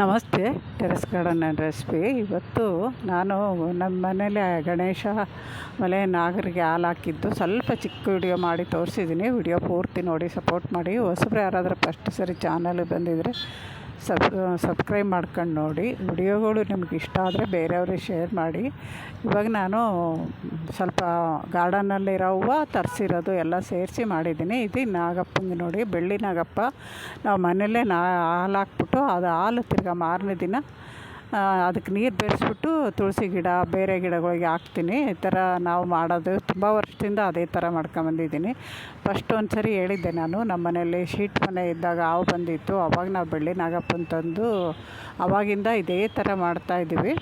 ನಮಸ್ತೆ, terrace garden and recipe. ಇವತ್ತು ನಾನು ನಮ್ಮ ಮನೇಲಿ ಗಣೇಶ ಮಲೆ ನಾಗರಿಗೆ ಹಾಲು ಹಾಕಿದ್ದು. ಸ್ವಲ್ಪ ಚಿಕ್ಕ ವಿಡಿಯೋ ಮಾಡಿ ತೋರಿಸಿದ್ದೀನಿ ವಿಡಿಯೋ ಪೂರ್ತಿ ನೋಡಿ, ಸಪೋರ್ಟ್ ಮಾಡಿ. ಹೊಸಬ್ರು ಯಾರಾದರೂ ಫಸ್ಟ್ ಸರಿ ಚಾನಲ್ಗೆ ಬಂದಿದ್ದರೆ ಸಬ್ ಸಬ್ಸ್ಕ್ರೈಬ್ ಮಾಡ್ಕೊಂಡು ನೋಡಿ. ವಿಡಿಯೋಗಳು ನಿಮ್ಗೆ ಇಷ್ಟ ಆದರೆ ಬೇರೆಯವ್ರಿಗೆ ಶೇರ್ ಮಾಡಿ. ಇವಾಗ ನಾನು ಸ್ವಲ್ಪ ಗಾರ್ಡನಲ್ಲಿರೋ ಹೂವು ತರಿಸಿರೋದು ಎಲ್ಲ ಸೇರಿಸಿ ಮಾಡಿದ್ದೀನಿ. ಇದು ನಾಗಪ್ಪಂಗೆ ನೋಡಿ, ಬೆಳ್ಳಿ ನಾಗಪ್ಪ. ನಾವು ಮನೆಯಲ್ಲೇ ನಾ ಹಾಲು ಹಾಕ್ಬಿಟ್ಟು ಅದು ಹಾಲು ತಿರ್ಗಾ ಮಾರನೇ ದಿನ ಅದಕ್ಕೆ ನೀರು ಬೆರೆಸ್ಬಿಟ್ಟು ತುಳಸಿ ಗಿಡ, ಬೇರೆ ಗಿಡಗಳಿಗೆ ಹಾಕ್ತೀನಿ. ಈ ಥರ ನಾವು ಮಾಡೋದು ತುಂಬ ವರ್ಷದಿಂದ ಅದೇ ಥರ ಮಾಡ್ಕೊಂಬಂದಿದ್ದೀನಿ. ಫಸ್ಟ್ ಒಂದು ಸರಿ ಹೇಳಿದ್ದೆ ನಾನು, ನಮ್ಮ ಮನೆಯಲ್ಲಿ ಶೀಟ್ ಮನೆ ಇದ್ದಾಗ ಹಾವು ಬಂದಿತ್ತು. ಅವಾಗ ನಾವು ಬೆಳ್ಳಿ ನಾಗಪ್ಪನ ತಂದು ಅವಾಗಿಂದ ಇದೇ ಥರ ಮಾಡ್ತಾಯಿದ್ವಿ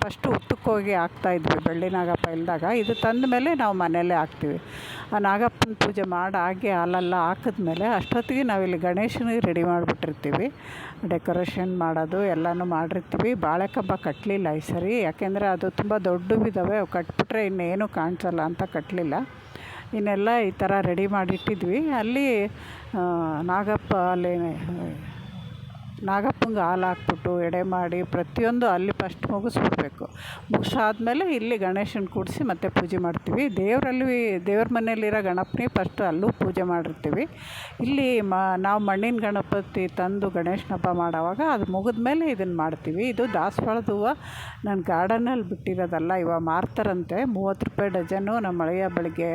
ಫಸ್ಟು ಹುತ್ತಕ್ಕೆ ಹೋಗಿ ಹಾಕ್ತಾಯಿದ್ವಿ ಬೆಳ್ಳಿ ನಾಗಪ್ಪ ಇಲ್ಲದಾಗ ಇದು ತಂದ ಮೇಲೆ ನಾವು ಮನೆಯಲ್ಲೇ ಹಾಕ್ತೀವಿ. ಆ, ನಾಗಪ್ಪನ ಪೂಜೆ ಮಾಡಿ ಮಾಡಾಗಿ ಹಾಲೆಲ್ಲ ಹಾಕಿದ್ಮೇಲೆ ಅಷ್ಟೊತ್ತಿಗೆ ನಾವಿಲ್ಲಿ ಗಣೇಶನಿಗೆ ರೆಡಿ ಮಾಡಿಬಿಟ್ಟಿರ್ತೀವಿ. ಡೆಕೋರೇಷನ್ ಮಾಡೋದು ಎಲ್ಲನೂ ಮಾಡಿರ್ತೀವಿ. ಬಾಳೆಕಂಬ ಕಟ್ಟಲಿಲ್ಲ ಈ ಸರಿ. ಯಾಕೆಂದರೆ ಅದು ತುಂಬ ದೊಡ್ಡವಿದ್ದಾವೆ ಅವು ಕಟ್ಬಿಟ್ರೆ ಇನ್ನೇನು ಕಾಣಿಸಲ್ಲ ಅಂತ ಕಟ್ಟಲಿಲ್ಲ ಇನ್ನೆಲ್ಲ ಈ ಥರ ರೆಡಿ ಮಾಡಿಟ್ಟಿದ್ವಿ. ಅಲ್ಲಿ ನಾಗಪ್ಪ ಅಲ್ಲಿ ನಾಗಪ್ಪಂಗೆ ಹಾಲು ಹಾಕ್ಬಿಟ್ಟು ಎಡೆ ಮಾಡಿ ಪ್ರತಿಯೊಂದು ಅಲ್ಲಿ ಫಸ್ಟ್ ಮುಗಿಸ್ಬಿಡ್ಬೇಕು. ಮುಗಿಸಾದ್ಮೇಲೆ ಇಲ್ಲಿ ಗಣೇಶನ ಕೂಡಿಸಿ ಮತ್ತೆ ಪೂಜೆ ಮಾಡ್ತೀವಿ. ದೇವರಲ್ಲಿ, ದೇವ್ರ ಮನೆಯಲ್ಲಿರೋ ಗಣಪನಿ ಫಸ್ಟ್ ಅಲ್ಲೂ ಪೂಜೆ ಮಾಡಿರ್ತೀವಿ. ಇಲ್ಲಿ ಮ, ನಾವು ಮಣ್ಣಿನ ಗಣಪತಿ ತಂದು ಗಣೇಶನ ಹಬ್ಬ ಮಾಡೋವಾಗ ಅದು ಮುಗಿದ್ಮೇಲೆ ಇದನ್ನು ಮಾಡ್ತೀವಿ. ಇದು ದಾಸವಾಳದ ಹೂವು. ನಾನು ಗಾರ್ಡನಲ್ಲಿ ಬಿಟ್ಟಿರೋದಲ್ಲ ಇವಾಗ ಮಾರ್ತಾರಂತೆ. ಮೂವತ್ತು ರೂಪಾಯಿ ಡಜನ್ನು ನಮ್ಮ ಮಳೆಯ ಬೆಳಗ್ಗೆ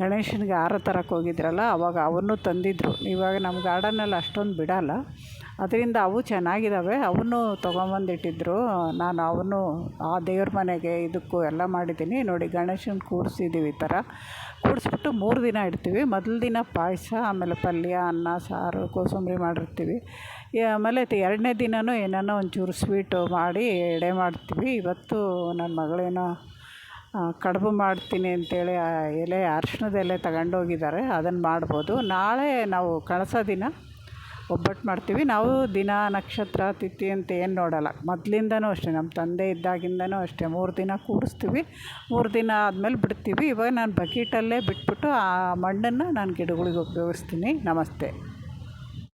ಗಣೇಶನಿಗೆ ಹಾರ ತರಕ್ಕೆ ಹೋಗಿದ್ರಲ್ಲ, ಅವಾಗ ಅವನ್ನೂ ತಂದಿದ್ದರು ಇವಾಗ ನಮ್ಮ ಗಾರ್ಡನಲ್ಲಿ ಅಷ್ಟೊಂದು ಬಿಡೋಲ್ಲ. ಅದರಿಂದ ಅವು ಚೆನ್ನಾಗಿದ್ದಾವೆ. ಅವನ್ನು ತೊಗೊಂಬಂದಿಟ್ಟಿದ್ರು. ನಾನು ಅವನ್ನು ಆ ದೇವ್ರ ಮನೆಗೆ ಇದಕ್ಕೂ ಎಲ್ಲ ಮಾಡಿದ್ದೀನಿ. ನೋಡಿ, ಗಣೇಶನ ಕೂರಿಸಿದ್ದೀವಿ ಈ ಥರ. ಕೂಡಿಸ್ಬಿಟ್ಟು ಮೂರು ದಿನ ಇಡ್ತೀವಿ. ಮೊದಲ ದಿನ ಪಾಯಸ, ಆಮೇಲೆ ಪಲ್ಯ, ಅನ್ನ, ಸಾರು, ಕೋಸಂಬರಿ ಮಾಡಿರ್ತೀವಿ. ಆಮೇಲೆ ಎರಡನೇ ದಿನವೂ ಏನಾನ ಒಂಚೂರು ಸ್ವೀಟು ಮಾಡಿ ಎಡೆ ಮಾಡ್ತೀವಿ. ಇವತ್ತು ನನ್ನ ಮಗಳೇನೋ ಕಡುಬು ಮಾಡ್ತೀನಿ ಅಂತೇಳಿ ಎಲೆ ಅರ್ಶಿಣದ ಎಲೆ ತಗೊಂಡೋಗಿದ್ದಾರೆ. ಅದನ್ನು ಮಾಡ್ಬೋದು. ನಾಳೆ ನಾವು ಕಳಸ ದಿನ ಒಬ್ಬಟ್ಟು ಮಾಡ್ತೀವಿ. ನಾವು ದಿನ ನಕ್ಷತ್ರ, ತಿಥಿ ಅಂತ ಏನು ನೋಡೋಲ್ಲ. ಮೊದಲಿಂದನೂ ಅಷ್ಟೇ. ನಮ್ಮ ತಂದೆ ಇದ್ದಾಗಿಂದನೂ ಅಷ್ಟೇ. ಮೂರು ದಿನ ಕೂಡಿಸ್ತೀವಿ. ಮೂರು ದಿನ ಆದಮೇಲೆ ಬಿಡ್ತೀವಿ. ಇವಾಗ ನಾನು ಬಕೀಟಲ್ಲೇ ಬಿಟ್ಬಿಟ್ಟು ಆ ಮಣ್ಣನ್ನು ನಾನು ಗಿಡಗಳಿಗೆ ಉಪಯೋಗಿಸ್ತೀನಿ. ನಮಸ್ತೆ.